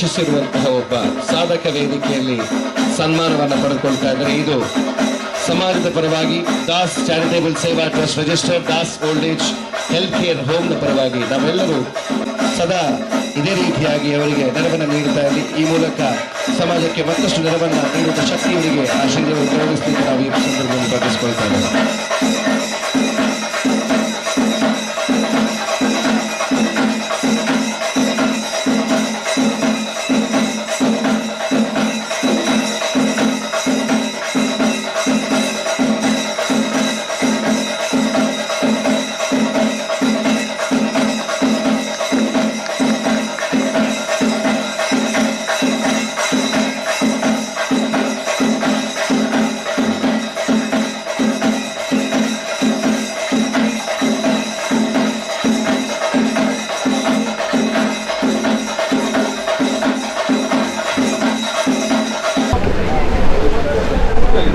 ರಕ್ಷಿಸಿರುವಂತಹ ಒಬ್ಬ ಸಾಧಕ ವೇದಿಕೆಯಲ್ಲಿ ಸನ್ಮಾನವನ್ನು ಪಡೆದುಕೊಳ್ತಾ ಇದ್ದಾರೆ. ಇದು ಸಮಾಜದ ಪರವಾಗಿ Das charitable Seva trust register Das old age health care ಹೋಮ್ನ ಪರವಾಗಿ ನಾವೆಲ್ಲರೂ ಸದಾ ಇದೇ ರೀತಿಯಾಗಿ ಅವರಿಗೆ ನೆರವನ್ನು ನೀಡುತ್ತಾ ಇರಲಿ ಈ ಮೂಲಕ ಸಮಾಜಕ್ಕೆ ಮತ್ತಷ್ಟು ನೆರವನ್ನು ನೀಡುವ ಶಕ್ತಿಯವರಿಗೆ ಆಶೀರ್ವಾದ ಪ್ರಯೋಗಿಸಲಿಕ್ಕೆ ನಾವು ಈ ಸಂದರ್ಭದಲ್ಲಿ ಇದ್ದೇವೆ.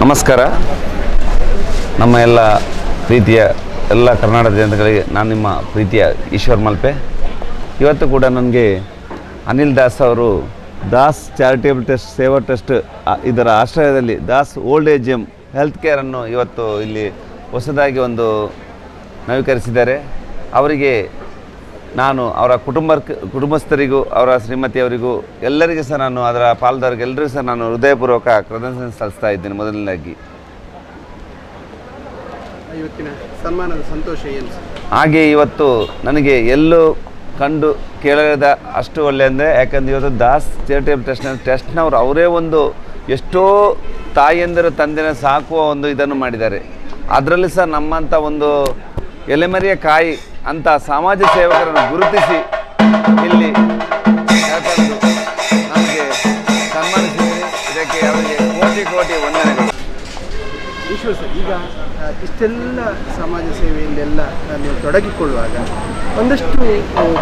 ನಮಸ್ಕಾರ. ನಮ್ಮ ಎಲ್ಲ ಪ್ರೀತಿಯ ಎಲ್ಲ ಕರ್ನಾಟಕ ಜನತೆಗಳಿಗೆ ನಾನು ನಿಮ್ಮ ಪ್ರೀತಿಯ ಈಶ್ವರ್ ಮಲ್ಪೆ. ಇವತ್ತು ಕೂಡ ನನಗೆ ಅನಿಲ್ ದಾಸ್ ಅವರು Das charitable trust, Seva trust ಇದರ ಆಶ್ರಯದಲ್ಲಿ ದಾಸ್ ಓಲ್ಡ್ ಏಜ್ ಎಂ ಹೆಲ್ತ್ ಕೇರನ್ನು ಇವತ್ತು ಇಲ್ಲಿ ಹೊಸದಾಗಿ ಒಂದು ನವೀಕರಿಸಿದ್ದಾರೆ. ಅವರಿಗೆ ನಾನು ಅವರ ಕುಟುಂಬ ಕುಟುಂಬಸ್ಥರಿಗೂ ಅವರ ಶ್ರೀಮತಿಯವರಿಗೂ ಎಲ್ಲರಿಗೂ ಸಹ ನಾನು ಅದರ ಪಾಲ್ದವರಿಗೆ ಎಲ್ಲರಿಗೂ ಸಹ ನಾನು ಹೃದಯಪೂರ್ವಕ ಕೃತಜ್ಞತೆ ಸಲ್ಲಿಸ್ತಾ ಇದ್ದೇನೆ ಮೊದಲನೇದಾಗಿ. ಇವತ್ತಿನ ಸನ್ಮಾನದ ಸಂತೋಷ ಏನು ಹಾಗೆ ಇವತ್ತು ನನಗೆ ಎಲ್ಲೂ ಕಂಡು ಕೇಳದ ಅಷ್ಟು ಒಳ್ಳೆ ಅಂದರೆ ಯಾಕಂದ್ರೆ ಇವತ್ತು ದಾಸ್ ಚಾರಿಟೇಬಲ್ ಟ್ರಸ್ಟ್ನ ಟ್ರಸ್ಟ್ನವರು ಅವರೇ ಒಂದು ಎಷ್ಟೋ ತಾಯಿಯಂದಿರು ತಂದೆನ ಸಾಕುವ ಒಂದು ಇದನ್ನು ಮಾಡಿದ್ದಾರೆ. ಅದರಲ್ಲಿ ಸಹ ನಮ್ಮಂಥ ಒಂದು ಎಲೆಮರಿಯ ಕಾಯಿ ಅಂತ ಸಮಾಜ ಸೇವಕರನ್ನು ಗುರುತಿಸಿ ಇಲ್ಲಿ ನಮಗೆ ಸನ್ಮಾನಿಸಿದರೆ ಇದಕ್ಕೆ ಅವರಿಗೆ ಕೋಟಿ ಕೋಟಿ ವಂದನೆಗಳು. ವಿಶ್ವಾಸ ಈಗ ಇಷ್ಟೆಲ್ಲ ಸಮಾಜ ಸೇವೆಯಲ್ಲೆಲ್ಲ ನಾನು ನೀವು ತೊಡಗಿಕೊಳ್ಳುವಾಗ ಒಂದಷ್ಟು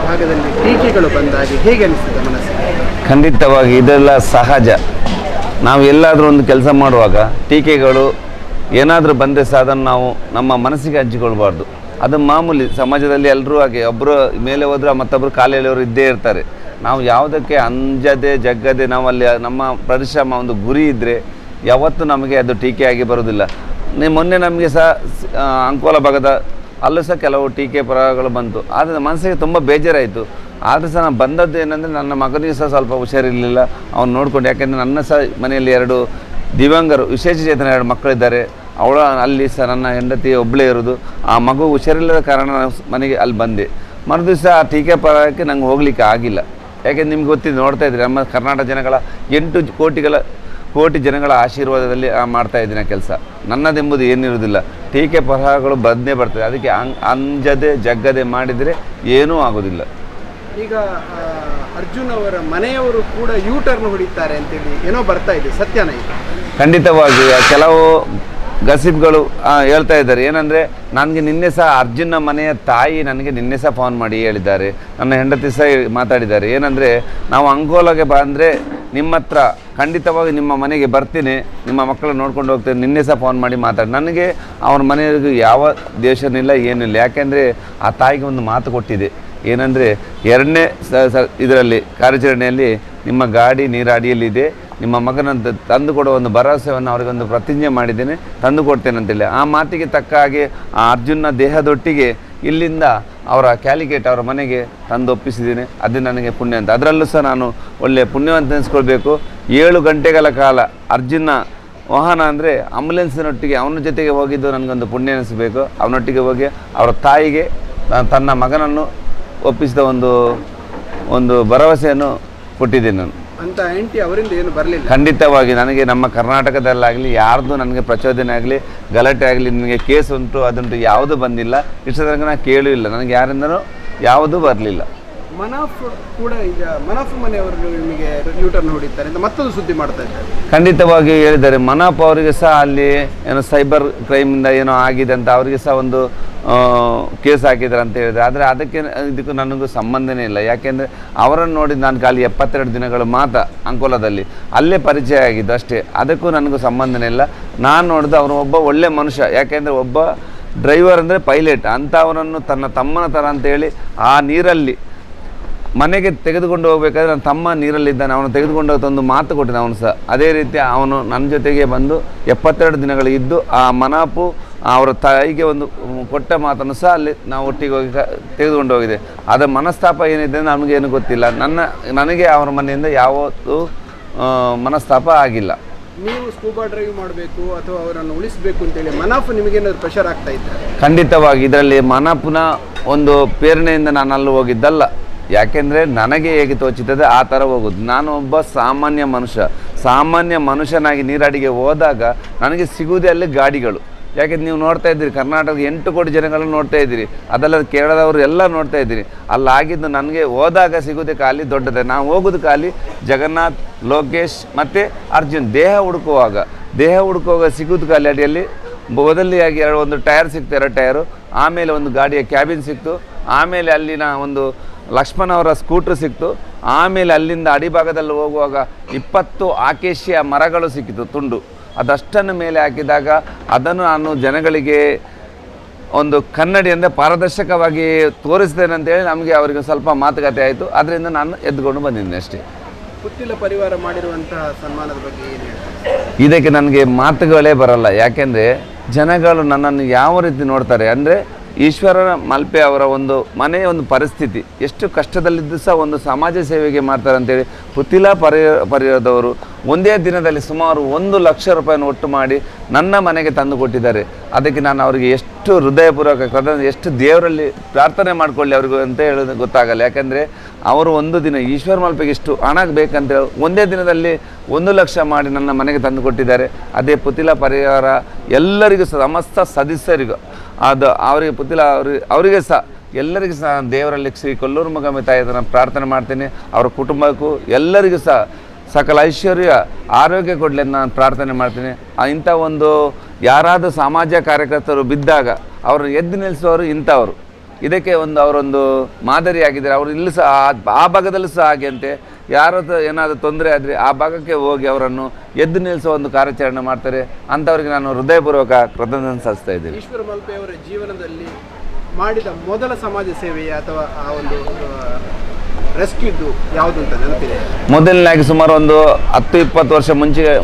ಭಾಗದಲ್ಲಿ ಟೀಕೆಗಳು ಬಂದಾಗ ಹೇಗೆ ಅನಿಸ್ತದೆ ಮನಸ್ಸಿಗೆ? ಖಂಡಿತವಾಗಿ ಇದೆಲ್ಲ ಸಹಜ. ನಾವು ಎಲ್ಲಾದರೂ ಒಂದು ಕೆಲಸ ಮಾಡುವಾಗ ಟೀಕೆಗಳು ಏನಾದರೂ ಬಂದರೆ ಸಹ ಅದನ್ನು ನಾವು ನಮ್ಮ ಮನಸ್ಸಿಗೆ ಹಂಚಿಕೊಳ್ಬಾರ್ದು. ಅದು ಮಾಮೂಲಿ ಸಮಾಜದಲ್ಲಿ ಎಲ್ಲರೂ ಹಾಗೆ ಒಬ್ಬರು ಮೇಲೆ ಹೋದ್ರೆ ಮತ್ತೊಬ್ಬರು ಕಾಲೆಳೆಯವರು ಇದ್ದೇ ಇರ್ತಾರೆ. ನಾವು ಯಾವುದಕ್ಕೆ ಅಂಜದೆ ಜಗ್ಗದೆ ನಾವಲ್ಲಿ ನಮ್ಮ ಪರಿಶ್ರಮ ಒಂದು ಗುರಿ ಇದ್ದರೆ ಯಾವತ್ತೂ ನಮಗೆ ಅದು ಟೀಕೆಯಾಗಿ ಬರೋದಿಲ್ಲ ನೀವು ಮೊನ್ನೆ ನಮಗೆ ಸಹ ಅಂಕೋಲ ಭಾಗದ ಅಲ್ಲೂ ಸಹ ಕೆಲವು ಟೀಕೆ ಪರಗಳು ಬಂತು. ಆದರೆ ಮನಸ್ಸಿಗೆ ತುಂಬ ಬೇಜಾರಾಯಿತು. ಆದರೆ ಸಹ ನಾನು ಬಂದದ್ದು ಏನಂದರೆ ನನ್ನ ಮಗನಿಗೆ ಸಹ ಸ್ವಲ್ಪ ಹುಷಾರಿರಲಿಲ್ಲ. ಅವ್ನು ನೋಡ್ಕೊಂಡು, ಯಾಕೆಂದರೆ ನನ್ನ ಸಹ ಮನೆಯಲ್ಲಿ ಎರಡು ದಿವ್ಯಾಂಗರು ವಿಶೇಷ ಚೇತನ ಎರಡು ಮಕ್ಕಳಿದ್ದಾರೆ. ಅವಳ ಅಲ್ಲಿ ಸಹ ನನ್ನ ಹೆಂಡತಿ ಒಬ್ಬಳೇ ಇರೋದು. ಆ ಮಗು ಹುಷಾರಿಲ್ಲದ ಕಾರಣ ನಾನು ಮನೆಗೆ ಅಲ್ಲಿ ಬಂದೆ. ಮರುದಿವಸ ಆ ಟೀಕೆ ಪರಕ್ಕೆ ನಂಗೆ ಹೋಗ್ಲಿಕ್ಕೆ ಆಗಿಲ್ಲ. ಯಾಕೆಂದ್ರೆ ನಿಮ್ಗೆ ಗೊತ್ತಿದೆ ನೋಡ್ತಾ ಇದ್ರಿ ನಮ್ಮ ಕರ್ನಾಟಕ ಜನಗಳ ಎಂಟು ಕೋಟಿಗಳ ಕೋಟಿ ಜನಗಳ ಆಶೀರ್ವಾದದಲ್ಲಿ ಆ ಮಾಡ್ತಾ ಇದ್ದೀನಿ ಕೆಲಸ. ನನ್ನದೆಂಬುದು ಏನಿರುವುದಿಲ್ಲ. ಟೀಕೆ ಪರಹಗಳು ಬಂದೇ ಬರ್ತದೆ. ಅದಕ್ಕೆ ಅಂಜದೆ ಜಗ್ಗದೆ ಮಾಡಿದರೆ ಏನೂ ಆಗೋದಿಲ್ಲ ಈಗ ಅರ್ಜುನ್ ಅವರ ಮನೆಯವರು ಕೂಡ ಯೂ ಟರ್ನ್ ಹೊಡಿತಾರೆ ಅಂತೇಳಿ ಏನೋ ಬರ್ತಾ ಇದೆ. ಸತ್ಯನ ಖಂಡಿತವಾಗಿ ಕೆಲವು ಗಸಿಬ್ಗಳು ಹೇಳ್ತಾ ಇದ್ದಾರೆ. ಏನಂದರೆ, ನನಗೆ ನಿನ್ನೆ ಸಹ ಅರ್ಜುನ್ನ ಮನೆಯ ತಾಯಿ ನನಗೆ ನಿನ್ನೆ ಸಹ ಫೋನ್ ಮಾಡಿ ಹೇಳಿದ್ದಾರೆ. ನನ್ನ ಹೆಂಡತಿ ಸಹ ಮಾತಾಡಿದ್ದಾರೆ. ಏನಂದರೆ, ನಾವು ಅಂಕೋಲಾಗೆ ಬಂದರೆ ನಿಮ್ಮ ಹತ್ರ ಖಂಡಿತವಾಗಿ ನಿಮ್ಮ ಮನೆಗೆ ಬರ್ತೀನಿ. ನಿಮ್ಮ ಮಕ್ಕಳು ನೋಡ್ಕೊಂಡು ಹೋಗ್ತೀನಿ. ನಿನ್ನೆ ಸಹ ಫೋನ್ ಮಾಡಿ ಮಾತಾಡಿ. ನನಗೆ ಅವ್ರ ಮನೆಯವರಿಗೂ ಯಾವ ದೇಶನಿಲ್ಲ ಏನಿಲ್ಲ. ಯಾಕೆಂದರೆ, ಆ ತಾಯಿಗೆ ಒಂದು ಮಾತು ಕೊಟ್ಟಿದೆ. ಏನಂದರೆ, ಎರಡನೇ ಸ ಇದರಲ್ಲಿ, ಕಾರ್ಯಾಚರಣೆಯಲ್ಲಿ ನಿಮ್ಮ ಗಾಡಿ ನೀರ ಅಡಿಯಲ್ಲಿದೆ ನಿಮ್ಮ ಮಗನ ತಂದು ಕೊಡುವ ಒಂದು ಭರವಸೆಯನ್ನು ಅವರಿಗೊಂದು ಪ್ರತಿಜ್ಞೆ ಮಾಡಿದ್ದೇನೆ, ತಂದು ಕೊಡ್ತೇನೆ ಅಂತೇಳಿ ಆ ಮಾತಿಗೆ ತಕ್ಕ ಹಾಗೆ ಆ ಅರ್ಜುನ್ನ ದೇಹದೊಟ್ಟಿಗೆ ಇಲ್ಲಿಂದ ಅವರ ಕ್ಯಾಲಿಕೇಟ್ ಅವರ ಮನೆಗೆ ತಂದು ಒಪ್ಪಿಸಿದ್ದೀನಿ. ಅದು ನನಗೆ ಪುಣ್ಯ ಅಂತ. ಅದರಲ್ಲೂ ಸಹ ನಾನು ಒಳ್ಳೆಯ ಪುಣ್ಯವಂತ ಅನಿಸ್ಕೊಳ್ಬೇಕು ಏಳು ಗಂಟೆಗಳ ಕಾಲ ಅರ್ಜುನ ವಾಹನ ಅಂದರೆ ಆಂಬುಲೆನ್ಸಿನೊಟ್ಟಿಗೆ ಅವನ ಜೊತೆಗೆ ಹೋಗಿದ್ದು ನನಗೊಂದು ಪುಣ್ಯ ಅನಿಸಬೇಕು ಅವನೊಟ್ಟಿಗೆ ಹೋಗಿ ಅವರ ತಾಯಿಗೆ ತನ್ನ ಮಗನನ್ನು ಒಪ್ಪಿಸಿದ ಒಂದು ಒಂದು ಭರವಸೆಯನ್ನು ಕೊಟ್ಟಿದ್ದೀನಿ ನಾನು. ಅಂತ ಆಂಟಿ ಅವರಿಂದ ಏನು ಬರಲಿಲ್ಲ. ಖಂಡಿತವಾಗಿ ನನಗೆ ನಮ್ಮ ಕರ್ನಾಟಕದಲ್ಲಾಗಲಿ, ಯಾರ್ದು ನನಗೆ ಪ್ರಚೋದನೆ ಆಗಲಿ, ಗಲಾಟೆ ಆಗಲಿ ನಿಮಗೆ ಕೇಸ್ ಉಂಟು, ಅದುಂಟು ಯಾವುದು ಬಂದಿಲ್ಲ. ಇಷ್ಟು ನಾನು ಕೇಳೂ ಇಲ್ಲ. ನನಗೆ ಯಾರಿಂದನೂ ಯಾವುದೂ ಬರಲಿಲ್ಲ. ಮನಾಫ್ ಕೂಡ ಈಗ ಮನಾಫ್ ಮನೆಯವರು ನಿಮಗೆ ಹೊಡಿತಾರೆ ಅಂತ ಮತ್ತೊಂದು ಸುದ್ದಿ ಮಾಡ್ತಾ ಇದ್ದಾರೆ. ಖಂಡಿತವಾಗಿ ಹೇಳಿದ್ದಾರೆ. ಮನಾಫ್ ಅವರಿಗೆ ಸಹ ಅಲ್ಲಿ ಏನೋ ಸೈಬರ್ ಕ್ರೈಮಿಂದ ಏನೋ ಆಗಿದೆ ಅಂತ ಅವರಿಗೆ ಸಹ ಒಂದು ಕೇಸ್ ಹಾಕಿದ್ದಾರೆ ಅಂತ ಹೇಳಿದ್ದಾರೆ. ಆದರೆ ಅದಕ್ಕೆ ಇದಕ್ಕೂ ನನಗೂ ಸಂಬಂಧನೇ ಇಲ್ಲ. ಯಾಕೆಂದರೆ ಅವರನ್ನು ನೋಡಿ ನಾನು ಖಾಲಿ ಎಪ್ಪತ್ತೆರಡು ದಿನಗಳು ಮಾತ್ರ ಅಂಕೋಲದಲ್ಲಿ. ಅಲ್ಲೇ ಪರಿಚಯ ಆಗಿದ್ದು ಅಷ್ಟೇ. ಅದಕ್ಕೂ ನನಗೂ ಸಂಬಂಧನೇ ಇಲ್ಲ. ನಾನು ನೋಡಿದ ಅವನು ಒಬ್ಬ ಒಳ್ಳೆ ಮನುಷ್ಯ. ಯಾಕೆಂದರೆ ಒಬ್ಬ ಡ್ರೈವರ್ ಅಂದರೆ ಪೈಲಟ್ ಅಂಥವನನ್ನು ತನ್ನ ತಮ್ಮನ ಥರ ಅಂತೇಳಿ ಆ ನೀರಲ್ಲಿ ಮನೆಗೆ ತೆಗೆದುಕೊಂಡು ಹೋಗ್ಬೇಕಾದ್ರೆ ನನ್ನ ತಮ್ಮ ನೀರಲ್ಲಿದ್ದಾನೆ ಅವನು ತೆಗೆದುಕೊಂಡು ತಂದು ಮಾತು ಕೊಟ್ಟಿದ್ದ ಅವನು ಸಹ. ಅದೇ ರೀತಿ ಅವನು ನನ್ನ ಜೊತೆಗೆ ಬಂದು ಎಪ್ಪತ್ತೆರಡು ದಿನಗಳು ಇದ್ದು ಆ ಮನಾಪು ಅವರ ತಾಯಿಗೆ ಒಂದು ಕೊಟ್ಟ ಮಾತನ್ನು ಸಹ ಅಲ್ಲಿ ನಾವು ಒಟ್ಟಿಗೆ ಹೋಗಿ ತೆಗೆದುಕೊಂಡು ಹೋಗಿದೆ. ಅದರ ಮನಸ್ತಾಪ ಏನಿದೆ ನಮಗೇನು ಗೊತ್ತಿಲ್ಲ. ನನ್ನ ನನಗೆ ಅವರ ಮನೆಯಿಂದ ಯಾವತ್ತೂ ಮನಸ್ತಾಪ ಆಗಿಲ್ಲ. ನೀವು ಸ್ಕೂಬಾ ಡ್ರೈವ್ ಮಾಡಬೇಕು ಅಥವಾ ಅವರನ್ನು ಉಳಿಸಬೇಕು ಅಂತೇಳಿ ಮನಾಫು ನಿಮಗೇನಾದ್ರು ಪ್ರೆಷರ್ ಆಗ್ತಾ ಇದ್ದಾರೆ ಖಂಡಿತವಾಗಿ ಇದರಲ್ಲಿ ಮನಾಪುನ ಒಂದು ಪ್ರೇರಣೆಯಿಂದ ನಾನು ಅಲ್ಲಿ ಹೋಗಿದ್ದಲ್ಲ. ಯಾಕೆಂದರೆ ನನಗೆ ಹೇಗೆ ತೋಚಿತದೆ ಆ ಥರ ಹೋಗೋದು. ನಾನು ಒಬ್ಬ ಸಾಮಾನ್ಯ ಮನುಷ್ಯ. ಸಾಮಾನ್ಯ ಮನುಷ್ಯನಾಗಿ ನೀರಾಡಿಗೆ ಹೋದಾಗ ನನಗೆ ಸಿಗುವುದೇ ಅಲ್ಲಿ ಗಾಡಿಗಳು. ಯಾಕೆಂದ್ರೆ ನೀವು ನೋಡ್ತಾ ಇದ್ದೀರಿ, ಕರ್ನಾಟಕದ ಎಂಟು ಕೋಟಿ ಜನಗಳನ್ನು ನೋಡ್ತಾ ಇದ್ದೀರಿ. ಅದಲ್ಲದೆ ಕೇರಳದವರು ಎಲ್ಲ ನೋಡ್ತಾ ಇದ್ದೀರಿ. ಅಲ್ಲಾಗಿದ್ದು ನನಗೆ ಹೋದಾಗ ಸಿಗೋದೇ ಖಾಲಿ, ದೊಡ್ಡದೆ. ನಾವು ಹೋಗೋದು ಖಾಲಿ ಜಗನ್ನಾಥ್, ಲೋಕೇಶ್ ಮತ್ತು ಅರ್ಜುನ್. ದೇಹ ಹುಡುಕುವಾಗ. ದೇಹ ಹುಡುಕುವಾಗ ಸಿಗೋದು ಖಾಲಿ ಅಡಿಯಲ್ಲಿ. ಬದಲಿಯಾಗಿ ಎರಡು, ಒಂದು ಟೈರ್ ಸಿಗ್ತಾ ಎರಡು ಟೈರು. ಆಮೇಲೆ ಒಂದು ಗಾಡಿಯ ಕ್ಯಾಬಿನ್ ಸಿಕ್ತು. ಆಮೇಲೆ ಅಲ್ಲಿನ ಒಂದು ಲಕ್ಷ್ಮಣ್ ಅವರ ಸ್ಕೂಟ್ರ್ ಸಿಕ್ತು. ಆಮೇಲೆ ಅಲ್ಲಿಂದ ಅಡಿಭಾಗದಲ್ಲಿ ಹೋಗುವಾಗ ಇಪ್ಪತ್ತು ಆಕೇಶಿಯ ಮರಗಳು ಸಿಕ್ಕಿತು, ತುಂಡು. ಅದಷ್ಟನ್ನು ಮೇಲೆ ಹಾಕಿದಾಗ ಅದನ್ನು ನಾನು ಜನಗಳಿಗೆ ಒಂದು ಕನ್ನಡಿ ಅಂದರೆ ಪಾರದರ್ಶಕವಾಗಿ ತೋರಿಸ್ತೇನೆ ಅಂತೇಳಿ ನಮಗೆ ಅವರಿಗೆ ಸ್ವಲ್ಪ ಮಾತುಕತೆ ಆಯಿತು. ಅದರಿಂದ ನಾನು ಎದ್ದುಕೊಂಡು ಬಂದಿದ್ದೀನಿ ಅಷ್ಟೇ. ಪುತ್ತಿಲ ಪರಿವಾರ ಮಾಡಿರುವಂತಹ ಸನ್ಮಾನದ ಬಗ್ಗೆ ಏನು ಇದಕ್ಕೆ ನನಗೆ ಮಾತುಗಳೇ ಬರಲ್ಲ. ಯಾಕೆಂದರೆ ಜನಗಳು ನನ್ನನ್ನು ಯಾವ ರೀತಿ ನೋಡ್ತಾರೆ ಅಂದರೆ ಈಶ್ವರನ ಮಲ್ಪೆ ಅವರ ಒಂದು ಮನೆಯ ಒಂದು ಪರಿಸ್ಥಿತಿ. ಎಷ್ಟು ಕಷ್ಟದಲ್ಲಿದ್ದು ಸಹ ಒಂದು ಸಮಾಜ ಸೇವೆಗೆ ಮಾಡ್ತಾರೆ ಅಂತೇಳಿ ಪುತಿಲಾ ಪರಿ, ಪರಿಯದವರು ಒಂದೇ ದಿನದಲ್ಲಿ ಸುಮಾರು ಒಂದು ಲಕ್ಷ ರೂಪಾಯಿನ ಒಟ್ಟು ಮಾಡಿ ನನ್ನ ಮನೆಗೆ ತಂದು ಕೊಟ್ಟಿದ್ದಾರೆ. ಅದಕ್ಕೆ ನಾನು ಅವರಿಗೆ ಎಷ್ಟು ಹೃದಯಪೂರ್ವಕ ಎಷ್ಟು ದೇವರಲ್ಲಿ ಪ್ರಾರ್ಥನೆ ಮಾಡಿಕೊಳ್ಳಿ ಅವ್ರಿಗೂ ಅಂತ ಹೇಳೋದು ಗೊತ್ತಾಗಲ್ಲ. ಯಾಕೆಂದರೆ ಅವರು ಒಂದು ದಿನ ಈಶ್ವರ ಮಲ್ಪೆಗೆ ಇಷ್ಟು ಹಣ ಬೇಕಂತ ಒಂದೇ ದಿನದಲ್ಲಿ ಒಂದು ಲಕ್ಷ ಮಾಡಿ ನನ್ನ ಮನೆಗೆ ತಂದು ಕೊಟ್ಟಿದ್ದಾರೆ. ಅದೇ ಪುತಿಲ ಪರಿವಾರ ಎಲ್ಲರಿಗೂ ಸಹ, ಸಮಸ್ತ ಸದಸ್ಯರಿಗೂ. ಅದು ಅವರಿಗೆ ಪುತಿಲ ಅವ್ರಿಗೆ ಅವರಿಗೆ ಸಹ, ಎಲ್ಲರಿಗೂ ಸಹ ದೇವರಲ್ಲಿ ಶ್ರೀ ಕೊಲ್ಲೂರು ಮುಗಮಿ ತಾಯಿ ನಾನು ಪ್ರಾರ್ಥನೆ ಮಾಡ್ತೀನಿ. ಅವರ ಕುಟುಂಬಕ್ಕೂ ಎಲ್ಲರಿಗೂ ಸಹ ಸಕಲ ಐಶ್ವರ್ಯ, ಆರೋಗ್ಯ ಕೊಡಲಿ ಅಂತ ನಾನು ಪ್ರಾರ್ಥನೆ ಮಾಡ್ತೀನಿ. ಇಂಥ ಒಂದು ಯಾರಾದರೂ ಸಮಾಜ ಕಾರ್ಯಕರ್ತರು ಬಿದ್ದಾಗ, ಅವ್ರನ್ನ ಎದ್ದು ನಿಲ್ಲಿಸೋರು ಇಂಥವರು. ಇದಕ್ಕೆ ಒಂದು ಅವರೊಂದು ಮಾದರಿಯಾಗಿದ್ದಾರೆ. ಅವರು ಇಲ್ಲಿ ಸಹ ಆ- ಭಾಗದಲ್ಲೂ ಸಹ ಹಾಗೆ ಅಂತೆ. ಯಾರದ್ದು ಏನಾದರೂ ತೊಂದರೆ ಆದರೆ ಆ ಭಾಗಕ್ಕೆ ಹೋಗಿ ಅವರನ್ನು ಎದ್ದು ನಿಲ್ಲಿಸುವ ಒಂದು ಕಾರ್ಯಾಚರಣೆ ಮಾಡ್ತಾರೆ. ಅಂಥವ್ರಿಗೆ ನಾನು ಹೃದಯಪೂರ್ವಕ ಕೃತಜ್ಞತೆ ಸಲ್ಲಿಸ್ತಾ ಇದ್ದೇನೆ. ಈಶ್ವರ ಮಲ್ಪೆ ಅವರ ಜೀವನದಲ್ಲಿ ಮಾಡಿದ ಮೊದಲ ಸಮಾಜ ಸೇವೆಯ ಅಥವಾ ಆ ಒಂದು ರೆಸ್ಕ್ಯೂದ್ದು ಯಾವುದು ಅಂತ ನೆನಪಿದೆ? ಮೊದಲನೇದಾಗಿ ಸುಮಾರು ಒಂದು ಹತ್ತು ಇಪ್ಪತ್ತು ವರ್ಷ ಮುಂಚೆ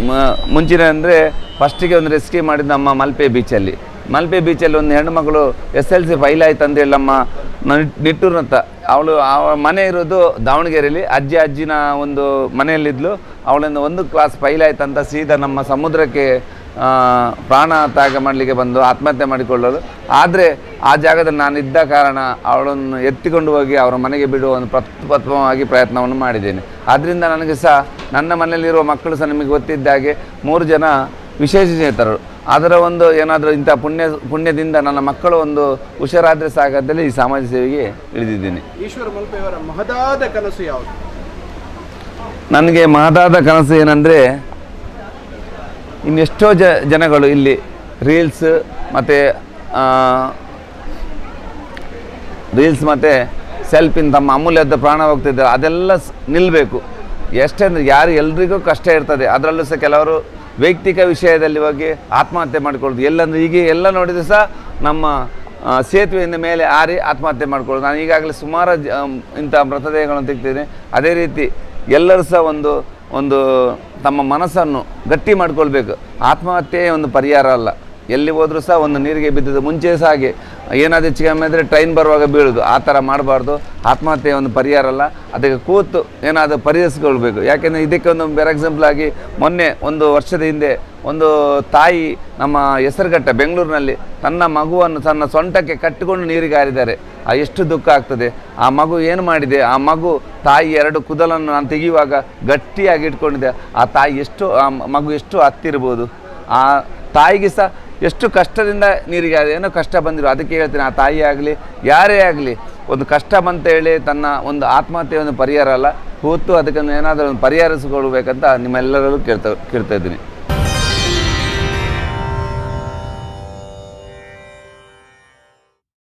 ಮುಂಚಿನ ಅಂದರೆ ಫಸ್ಟಿಗೆ ಒಂದು ರೆಸ್ಕ್ಯೂ ಮಾಡಿದ್ದು ನಮ್ಮ ಮಲ್ಪೆ ಬೀಚಲ್ಲಿ ಮಲ್ಪೆ ಬೀಚಲ್ಲಿ ಒಂದು ಹೆಣ್ಣುಮಗಳು ಎಸ್ ಎಲ್ ಸಿ ಫೈಲ್ ಆಯ್ತು ಅಂತೇಳಿ ನಮ್ಮ ನ- ನಿಟ್ಟೂರಿನತ್ತ ಅವಳು ಅವಳ ಮನೆ ಇರೋದು ದಾವಣಗೆರೆಯಲ್ಲಿ ಅಜ್ಜಿ ಅಜ್ಜಿನ ಒಂದು ಮನೆಯಲ್ಲಿದ್ಲು. ಅವಳಿಂದ ಒಂದು ಕ್ಲಾಸ್ ಫೈಲ್ ಆಯ್ತು ಅಂತ ಸೀದಾ ನಮ್ಮ ಸಮುದ್ರಕ್ಕೆ ಪ್ರಾಣ ತ್ಯಾಗ ಮಾಡಲಿಕ್ಕೆ ಬಂದು ಆತ್ಮಹತ್ಯೆ ಮಾಡಿಕೊಳ್ಳೋದು ಆದರೆ ಆ ಜಾಗದಲ್ಲಿ ನಾನು ಇದ್ದ ಕಾರಣ ಅವಳನ್ನು ಎತ್ತಿಕೊಂಡು ಹೋಗಿ ಅವರ ಮನೆಗೆ ಬಿಡುವ ಒಂದು ಪ್ರಪ್ರಥಮವಾಗಿ ಪ್ರಯತ್ನವನ್ನು ಮಾಡಿದ್ದೇನೆ. ಆದ್ದರಿಂದ ನನಗೆ ಸಹ ನನ್ನ ಮನೆಯಲ್ಲಿರುವ ಮಕ್ಕಳು ಸಹ ನಿಮಗೆ ಗೊತ್ತಿದ್ದ ಹಾಗೆ ಮೂರು ಜನ ವಿಶೇಷ ವಿಶೇಷಚೇತರರು ಅದರ ಒಂದು ಏನಾದರೂ ಇಂಥ ಪುಣ್ಯ ಪುಣ್ಯದಿಂದ ನನ್ನ ಮಕ್ಕಳು ಒಂದು ಹುಷಾರಾದರೆ ಸಾಗದಲ್ಲಿ ಈ ಸಮಾಜ ಸೇವೆಗೆ ಇಳಿದಿದ್ದೀನಿ. ಈಶ್ವರ ಮಲ್ಪೆಯವರ ಮಹದಾದ ಕನಸು ಯಾವುದು? ನನಗೆ ಮಹದಾದ ಕನಸು ಏನಂದರೆ ಇನ್ನೆಷ್ಟೋ ಜ ಜನಗಳು ಇಲ್ಲಿ ರೀಲ್ಸ್ ಮತ್ತು ರೀಲ್ಸ್ ಮತ್ತು ಸೆಲ್ಫಿನ ತಮ್ಮ ಅಮೂಲ್ಯದ ಪ್ರಾಣ ಹೋಗ್ತಿದ್ದಾರೆ. ಅದೆಲ್ಲ ನಿಲ್ಲಬೇಕು ಎಷ್ಟೇ ಯಾರು ಎಲ್ರಿಗೂ ಕಷ್ಟ ಇರ್ತದೆ. ಅದರಲ್ಲೂ ಸಹ ಕೆಲವರು ವೈಯಕ್ತಿಕ ವಿಷಯದಲ್ಲಿ ಹೋಗಿ ಆತ್ಮಹತ್ಯೆ ಮಾಡಿಕೊಳ್ಳೋದು. ಎಲ್ಲಂದ್ರೆ ಈಗ ಎಲ್ಲ ನೋಡಿದ್ರೆ ಸಹ ನಮ್ಮ ಸೇತುವೆಯಿಂದ ಮೇಲೆ ಆರಿ ಆತ್ಮಹತ್ಯೆ ಮಾಡ್ಕೊಳ್ಳೋದು. ನಾನು ಈಗಾಗಲೇ ಸುಮಾರು ಇಂಥ ಮೃತದೇಹಗಳನ್ನು ತೆಗ್ತೀನಿ ಅದೇ ರೀತಿ ಎಲ್ಲರೂ ಸಹ ಒಂದು ಒಂದು ತಮ್ಮ ಮನಸ್ಸನ್ನು ಗಟ್ಟಿ ಮಾಡ್ಕೊಳ್ಬೇಕು. ಆತ್ಮಹತ್ಯೆ ಒಂದು ಪರಿಹಾರ ಅಲ್ಲ. ಎಲ್ಲಿ ಹೋದರೂ ಸಹ ಒಂದು ನೀರಿಗೆ ಬಿದ್ದಿದ್ದು ಮುಂಚೆ ಸಹ ಹಾಗೆ. ಏನಾದರೂ ಹೆಚ್ಚಿಗೆ ಕಮ್ಮಿ ಟ್ರೈನ್ ಬರುವಾಗ ಬೀಳೋದು. ಆ ಥರ ಮಾಡಬಾರ್ದು. ಆತ್ಮಹತ್ಯೆ ಒಂದು ಪರಿಹಾರ ಅಲ್ಲ. ಅದಕ್ಕೆ ಕೂತು ಏನಾದರೂ ಪರಿಹರಿಸ್ಕೊಳ್ಬೇಕು. ಯಾಕೆಂದರೆ ಇದಕ್ಕೆ ಒಂದು ಬೇರೆ ಎಕ್ಸಾಂಪಲ್ ಆಗಿ ಮೊನ್ನೆ ಒಂದು ವರ್ಷದ ಹಿಂದೆ ಒಂದು ತಾಯಿ ನಮ್ಮ ಹೆಸರುಘಟ್ಟ ಬೆಂಗಳೂರಿನಲ್ಲಿ ತನ್ನ ಮಗುವನ್ನು ತನ್ನ ಸೊಂಟಕ್ಕೆ ಕಟ್ಟಿಕೊಂಡು ನೀರಿಗೆ ಹಾರಿದ್ದಾರೆ. ಆ ಎಷ್ಟು ದುಃಖ ಆಗ್ತದೆ. ಆ ಮಗು ಏನು ಮಾಡಿದೆ? ಆ ಮಗು ತಾಯಿ ಎರಡು ಕುದಲನ್ನು ನಾನು ತೆಗೆಯುವಾಗ ಗಟ್ಟಿಯಾಗಿ ಇಟ್ಕೊಂಡಿದೆ ಆ ತಾಯಿ ಎಷ್ಟು, ಆ ಮಗು ಎಷ್ಟು ಹತ್ತಿರ್ಬೋದು? ಆ ತಾಯಿಗೆ ಸಹ ಎಷ್ಟು ಕಷ್ಟದಿಂದ ನೀರಿಗೆ ಏನು ಕಷ್ಟ ಬಂದಿರೋ, ಅದಕ್ಕೆ ಹೇಳ್ತೀನಿ, ಆ ತಾಯಿ ಆಗಲಿ, ಯಾರೇ ಆಗಲಿ, ಒಂದು ಕಷ್ಟ ಬಂತೇಳಿ ತನ್ನ ಒಂದು ಆತ್ಮಹತ್ಯೆ ಒಂದು ಪರಿಹಾರ ಅಲ್ಲ. ಕೂತು ಅದಕ್ಕೆ ಏನಾದರೂ ಒಂದು ಪರಿಹರಿಸಿಕೊಳ್ಬೇಕಂತ ನಿಮ್ಮೆಲ್ಲರಲ್ಲೂ ಕೇಳ್ತಾ ಕೇಳ್ತಾ ಇದ್ದೀನಿ.